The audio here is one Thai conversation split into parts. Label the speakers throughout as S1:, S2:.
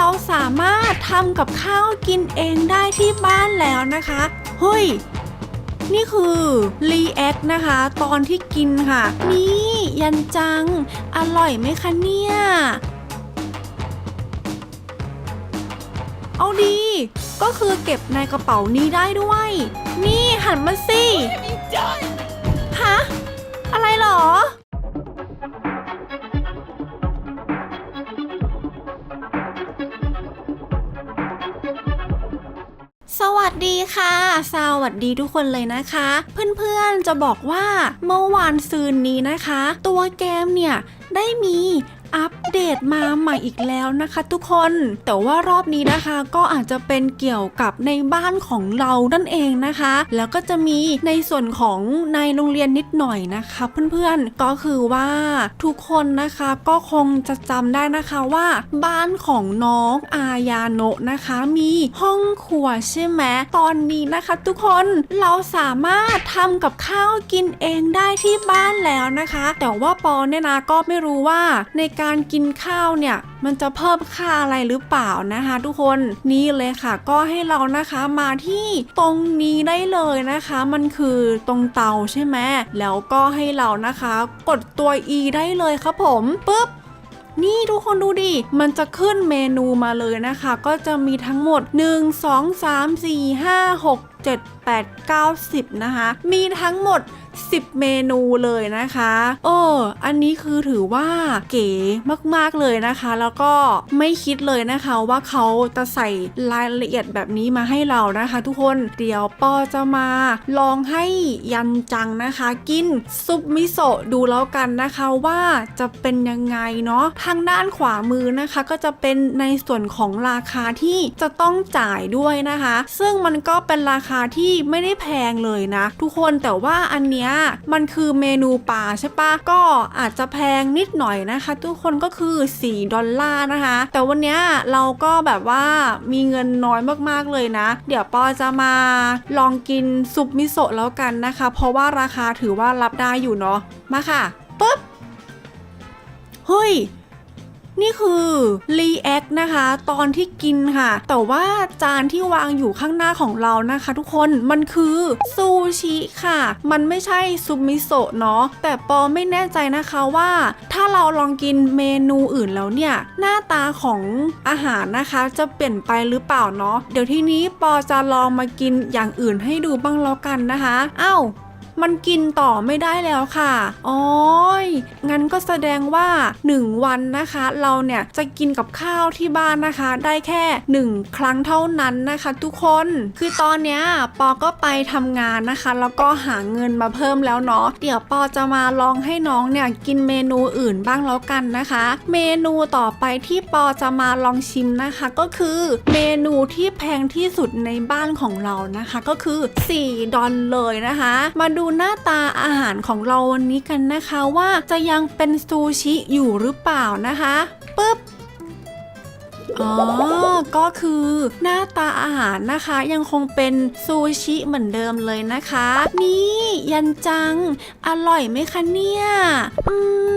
S1: เราสามารถทำกับข้าวกินเองได้ที่บ้านแล้วนะคะเฮ้ยนี่คือรีแอคนะคะ ตอนที่กินค่ะ นี่ยันจัง อร่อยไหมคะเนี่ย เอาดี ก็คือเก็บในกระเป๋านี้ได้ด้วย นี่หันมาสิ วัสดีค่ะ สวัสดีทุกคนเลยนะคะ เพื่อนๆจะบอกว่าเมื่อวานซืนนี้นะคะ ตัวเกมเนี่ยได้มี อัปเดตมาใหม่อีกแล้วนะคะทุกคน แต่ว่ารอบนี้นะคะก็อาจจะเป็นเกี่ยวกับในบ้านของเรานั่นเองนะคะ แล้วก็จะมีในส่วนของในโรงเรียนนิดหน่อยนะคะเพื่อนๆ ก็คือว่าทุกคนนะคะก็คงจะจำได้นะคะว่า บ้านของน้องอายาโนะนะคะ มีห้องครัวใช่ไหมตอนนี้นะคะ ทุกคนเราสามารถทำกับข้าวกินเองได้ที่บ้านแล้วนะคะ แต่ว่าปอเนี่ยนะก็ไม่รู้ว่าในการกินข้าวเนี่ยมันจะเพิ่มค่าอะไรหรือเปล่านะคะ ทุกคนนี่เลยค่ะ ก็ให้เรานะคะมาที่ตรงนี้ได้เลยนะคะ มันคือตรงเตาใช่ไหมแล้วก็ให้เรานะคะ กดตัว E ได้เลยครับผมปุ๊บนี่ทุกคนดูดิ มันจะขึ้นเมนูมาเลยนะคะ ก็จะมีทั้งหมด 1 2 3 4 5 6 7 8 9 10 นะคะ มีทั้งหมด 10 เมนูเลยนะคะเอออันนี้คือถือว่าเก๋มากๆเลยนะคะ แล้วก็ไม่คิดเลยนะคะว่าเขาจะใส่รายละเอียดแบบนี้มาให้เรานะคะ ทุกคนเดี๋ยวปอจะมาลองให้ยันจังนะคะ กินซุปมิโซะดูแล้วกันนะคะว่าจะเป็นยังไงเนาะทางด้านขวามือนะคะก็จะเป็นในส่วนของราคาที่จะต้องจ่ายด้วยนะคะ ซึ่งมันก็เป็นราคาที่ไม่ได้แพงเลยนะ ทุกคนแต่ว่าอันเนี้ยมันคือเมนูป่าใช่ปะก็อาจจะแพงนิดหน่อยนะคะ ทุกคนก็คือ 4 ดอลลาร์นะคะ แต่วันเนี้ยเราก็แบบว่ามีเงินน้อยมากๆเลยนะ เดี๋ยวปอจะมาลองกินซุปมิโซะแล้วกันนะคะ เพราะว่าราคาถือว่ารับได้อยู่เนาะมาค่ะปุ๊บเฮ้ย นี่คือรีแอคนะคะ ตอนที่กินค่ะ แต่ว่าจานที่วางอยู่ข้างหน้าของเรานะคะ ทุกคนมันคือซูชิค่ะ มันไม่ใช่ซุปมิโซะเนาะแต่ปอไม่แน่ใจนะคะว่า ถ้าเราลองกินเมนูอื่นแล้วเนี่ย หน้าตาของอาหารนะคะจะเปลี่ยนไปหรือเปล่าเนาะเดี๋ยวทีนี้ปอจะลองมากินอย่างอื่นให้ดูบ้างแล้วกันนะคะอ้าว มันกินต่อไม่ได้แล้วค่ะอ๋อยงั้นก็แสดงว่า 1 วันนะคะ เราเนี่ยจะกินกับข้าวที่บ้านนะคะ ได้แค่ 1 ครั้งเท่านั้นนะคะ ทุกคนคือตอนเนี้ยปอก็ไปทำงานนะคะ แล้วก็หาเงินมาเพิ่มแล้วเนาะเดี๋ยวปอจะมาลองให้น้องเนี่ยกินเมนูอื่นบ้างแล้วกันนะคะ เมนูต่อไปที่ปอจะมาลองชิมนะคะ ก็คือเมนูที่แพงที่สุดในบ้านของเรานะคะ ก็คือ 4 ดอลเลยนะคะ มาดูหน้าตาอาหารของเราวันนี้กันนะคะว่าจะยังเป็นซูชิอยู่หรือเปล่านะคะปึ๊บอ๋อ ก็คือหน้าตาอาหารนะคะยังคงเป็นซูชิเหมือนเดิมเลยนะคะ นี่ยันจัง อร่อยไหมคะเนี่ย อืม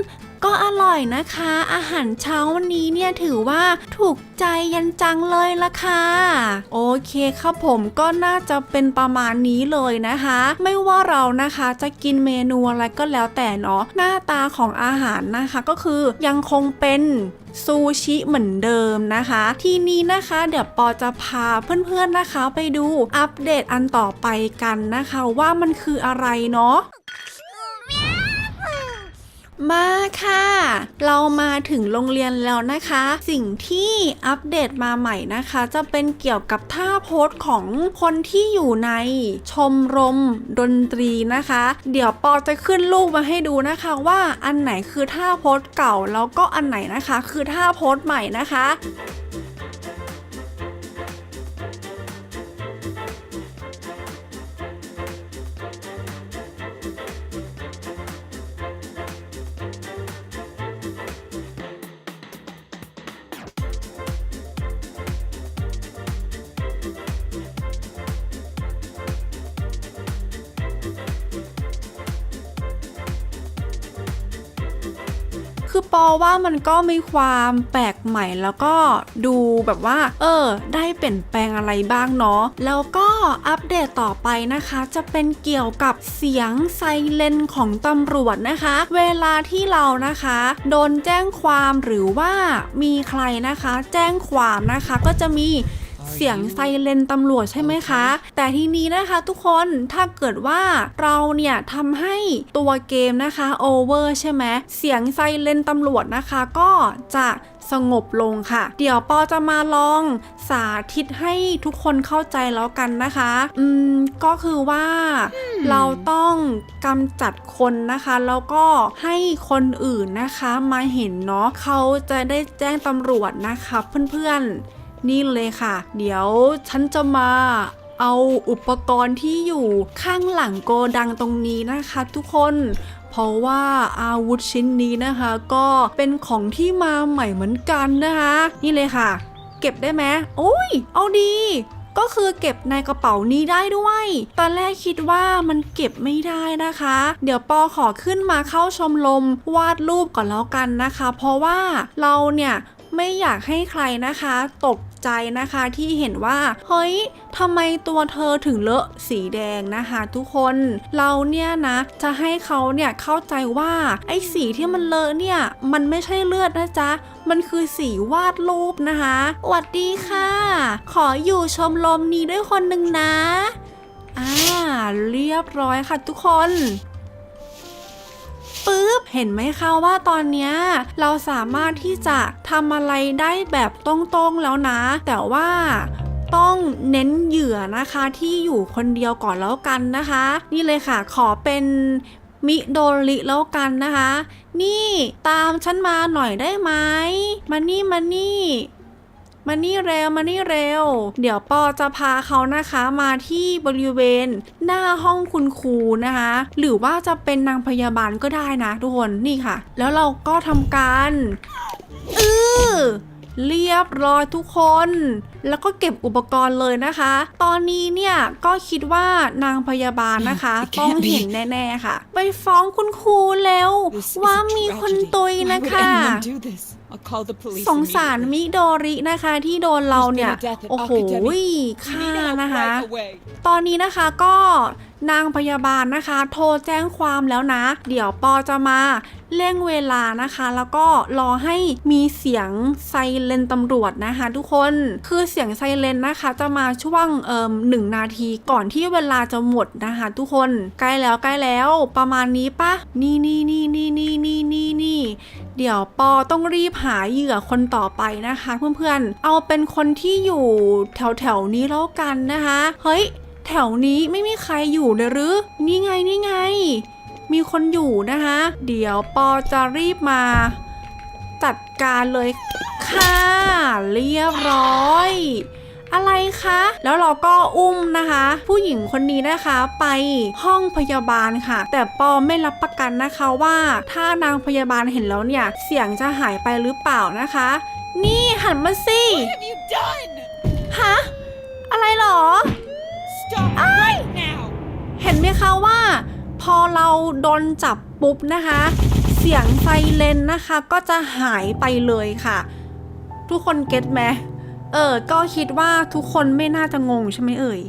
S1: ก็อร่อยนะคะ อาหารเช้าวันนี้เนี่ยถือว่าถูกใจยันจังเลยละค่ะ โอเคครับผมก็น่าจะเป็นประมาณนี้เลยนะคะ ไม่ว่าเรานะคะจะกินเมนูอะไรก็แล้วแต่เนาะหน้าตาของอาหารนะคะก็คือยังคงเป็นซูชิเหมือนเดิมนะคะ ทีนี้นะคะเดี๋ยวปอจะพาเพื่อนๆนะคะ ไปดูอัปเดตอันต่อไปกันนะคะ ว่ามันคืออะไรเนาะ มาค่ะ เรามาถึงโรงเรียนแล้วนะคะ สิ่งที่อัปเดตมาใหม่นะคะ จะเป็นเกี่ยวกับท่าโพสของคนที่อยู่ในชมรมดนตรีนะคะ เดี๋ยวปอจะขึ้นรูปมาให้ดูนะคะว่าอันไหนคือท่าโพสเก่าแล้วก็อันไหนนะคะ คือท่าโพสใหม่นะคะ คือปอว่ามันก็มีความแปลกใหม่แล้วก็ดูแบบว่า เออ ได้เปลี่ยนแปลงอะไรบ้างเนาะแล้วก็อัปเดตต่อไปนะคะ จะเป็นเกี่ยวกับเสียงไซเรนของตำรวจนะคะ เวลาที่เรานะคะ โดนแจ้งความหรือว่ามีใครนะคะ แจ้งความนะคะก็จะมี เสียงไซเรนตำรวจใช่ไหมคะ แต่ทีนี้นะคะทุกคนถ้าเกิดว่าเราเนี่ยทำให้ตัวเกมนะคะโอเวอร์ใช่ไหมเสียงไซเรนตำรวจนะคะก็จะสงบลงค่ะ เดี๋ยวปอจะมาลองสาธิตให้ทุกคนเข้าใจแล้วกันนะคะ อืม ก็คือว่าเราต้องกำจัดคนนะคะ แล้วก็ให้คนอื่นนะคะมาเห็นเนาะเขาจะได้แจ้งตำรวจนะคะเพื่อนๆ นี่เลยค่ะ เดี๋ยวฉันจะมาเอาอุปกรณ์ที่อยู่ข้างหลังโกดังตรงนี้นะคะทุกคนเพราะว่าอาวุธชิ้นนี้นะคะ ก็เป็นของที่มาใหม่เหมือนกันนะคะ นี่เลยค่ะ เก็บได้ไหมโอ้ย เอาดี ก็คือเก็บในกระเป๋านี้ได้ด้วย ตอนแรกคิดว่ามันเก็บไม่ได้นะคะ เดี๋ยวปอขอขึ้นมาเข้าชมรมวาดรูปก่อนแล้วกันนะคะ เพราะว่าเราเนี่ย ไม่อยากให้ใครนะคะ ตกใจนะคะที่เห็นว่า เฮ้ยทำไมตัวเธอถึงเลอะสีแดงนะคะ ทุกคนเราเนี่ยนะจะให้เขาเนี่ยเข้าใจว่าไอ้สีที่มันเลอะเนี่ยมันไม่ใช่เลือดนะจ๊ะ มันคือสีวาดรูปนะคะสวัสดีค่ะ ขออยู่ชมรมนี้ด้วยคนหนึ่งนะอ่าเรียบร้อยค่ะทุกคน เห็นไหมคะว่าตอนนี้เราสามารถที่จะทำอะไรได้แบบตรงๆแล้วนะ แต่ว่าต้องเน้นเหยื่อนะคะที่อยู่คนเดียวก่อนแล้วกันนะคะ นี่เลยค่ะขอเป็นมิโดริแล้วกันนะคะ นี่ตามฉันมาหน่อยได้ไหมมานี่มานี่ มานี่เร็วมานี่เร็ว เดี๋ยวปอจะพาเขานะคะมาที่บริเวณหน้าห้องคุณครูนะคะ หรือว่าจะเป็นนางพยาบาลก็ได้นะทุกคนนี่ค่ะ แล้วเราก็ทำการอือเรียบร้อยทุกคน แล้วก็เก็บอุปกรณ์เลยนะคะ ตอนนี้เนี่ยก็คิดว่านางพยาบาลนะคะ
S2: It can't
S1: ต้องเห็น
S2: be.
S1: แน่ๆค่ะ ไปฟ้องคุณครูแล้ว
S2: This is
S1: ว่า
S2: a
S1: มีคน
S2: tragedy.
S1: ตุย
S2: Why
S1: นะ
S2: would
S1: คะ
S2: anyone do this? I'll call the police
S1: สงสาร
S2: immediately.
S1: มิโดรินะคะที่โดนเราเนี่ย
S2: There's been a death at
S1: โอ้โห
S2: Akademi.
S1: ฆ่า
S2: We need help
S1: นะคะ
S2: right away.
S1: ตอนนี้นะคะก็นางพยาบาลนะคะ โทรแจ้งความแล้วนะ เดี๋ยวปอจะมาเร่งเวลานะคะ แล้วก็รอให้มีเสียงไซเรนตำรวจนะคะ ทุกคนคือเสียงไซเรนนะคะ จะมาช่วงเอ่มหนึ่งนาทีก่อนที่เวลาจะหมดนะคะ ทุกคนใกล้แล้วใกล้แล้วประมาณนี้ปะนี่นี่นี่นี่นี่นี่นี่นี่ เดี๋ยวปอต้องรีบหาเหยื่อคนต่อไปนะคะ เพื่อนๆ เอาเป็นคนที่อยู่แถวๆนี้แล้วกันนะคะ เฮ้ย แถวนี้ไม่มีใครอยู่เลยหรือ นี่ไงนี่ไง มีคนอยู่นะคะ เดี๋ยวปอจะรีบมา จัดการเลยค่ะ เรียบร้อย อะไรคะ แล้วเราก็อุ้มนะคะ ผู้หญิงคนนี้นะคะไปห้องพยาบาลค่ะ แต่ปอไม่รับประกันนะคะว่า ถ้านางพยาบาลเห็นแล้วเนี่ย เสียงจะหายไปหรือเปล่านะคะ นี่หันมาสิ
S2: What have you done?
S1: ฮะอะไรหรอ
S2: Stop right now.
S1: เห็นไหมคะว่า พอเราโดนจับปุ๊บนะคะ เสียงไซเรนนะคะก็จะหายไปเลยค่ะ ทุกคนเก็ตไหม เออ ก็คิดว่าทุกคนไม่น่าจะงงใช่ไหมเอ่ย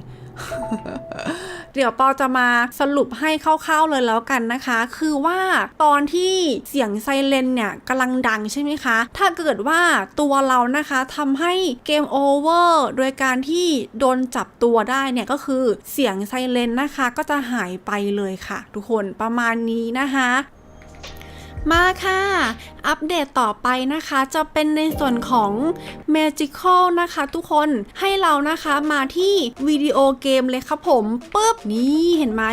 S1: เดี๋ยวปอจะมาสรุปให้คร่าวๆเลยแล้วกันนะคะ คือว่าตอนที่เสียงไซเรนเนี่ยกำลังดังใช่ไหมคะ ถ้าเกิดว่าตัวเรานะคะทำให้เกมโอเวอร์โดยการที่โดนจับตัวได้เนี่ยก็คือเสียงไซเรนนะคะ ก็จะหายไปเลยค่ะ ทุกคนประมาณนี้นะคะ มาค่ะ อัปเดตต่อไปนะคะจะเป็นในส่วนของ Magical นะคะทุกคนให้เรานะคะมาที่วิดีโอเกมเลยครับผมปุ๊บนี่เห็นไหม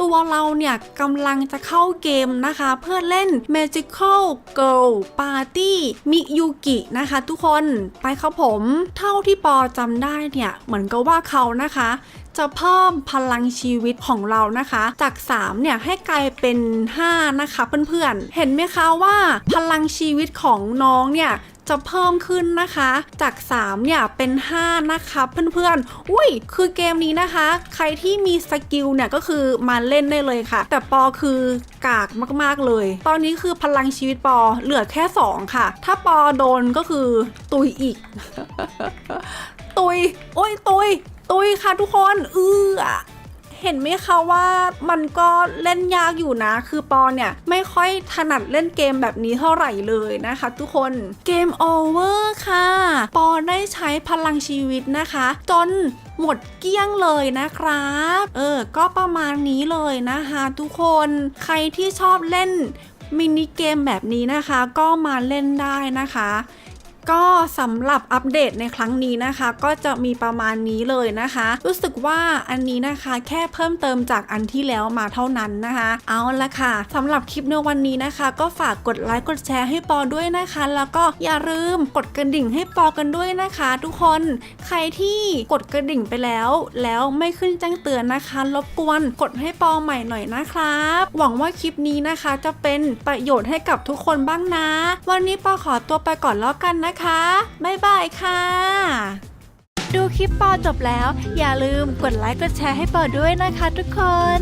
S1: ตัวเราเนี่ยกำลังจะเข้าเกมนะคะ เพื่อเล่น Magical Girl Party มิยุกินะคะทุกคนไปครับผม เท่าที่ปอจำได้เนี่ย เหมือนกับว่าเขานะคะ จะเพิ่มพลังชีวิตของเรานะคะ จาก 3 เนี่ย ให้กลายเป็น 5 นะคะเพื่อนๆ เห็นไหมคะว่าพลังชีวิตของน้องเนี่ยจะเพิ่มขึ้นนะคะ จาก 3 เนี่ย เป็น 5 นะคะเพื่อนๆ อุ้ย คือเกมนี้นะคะ ใครที่มีสกิลเนี่ย ก็คือมาเล่นได้เลยค่ะ แต่ปอคือกากมากๆเลย ตอนนี้คือพลังชีวิตปอเหลือแค่ 2 ค่ะ ถ้าปอโดนก็คือตุยอีก ตุย โอ้ยตุย ตุยค่ะทุกคนเอือเห็นไหมคะว่ามันก็เล่นยากอยู่นะ คือปอเนี่ย ไม่ค่อยถนัดเล่นเกมแบบนี้เท่าไหร่เลยนะคะทุกคนเกมโอเวอร์ค่ะ ปอได้ใช้พลังชีวิตนะคะ จนหมดเกลี้ยงเลยนะครับ เออ ก็ประมาณนี้เลยนะคะทุกคนใครที่ชอบเล่นมินิเกมแบบนี้นะคะ ก็มาเล่นได้นะคะ ก็สำหรับอัปเดตในครั้งนี้นะคะ ก็จะมีประมาณนี้เลยนะคะ รู้สึกว่าอันนี้นะคะแค่เพิ่มเติมจากอันที่แล้วมาเท่านั้นนะคะ เอาละค่ะสำหรับคลิปในวันนี้นะคะ ก็ฝากกดไลค์กดแชร์ให้ปอด้วยนะคะ แล้วก็อย่าลืมกดกระดิ่งให้ปอกันด้วยนะคะ ทุกคนใครที่กดกระดิ่งไปแล้ว แล้วไม่ขึ้นแจ้งเตือนนะคะรบกวนกดให้ปอใหม่หน่อยนะครับ หวังว่าคลิปนี้นะคะจะเป็นประโยชน์ให้กับทุกคนบ้างนะ วันนี้ปอขอตัวไปก่อนแล้วกันนะนะคะ บ๊ายบายค่ะ ดูคลิปปอจบแล้ว อย่าลืมกดไลค์กดแชร์ให้ปอด้วยนะคะทุกคน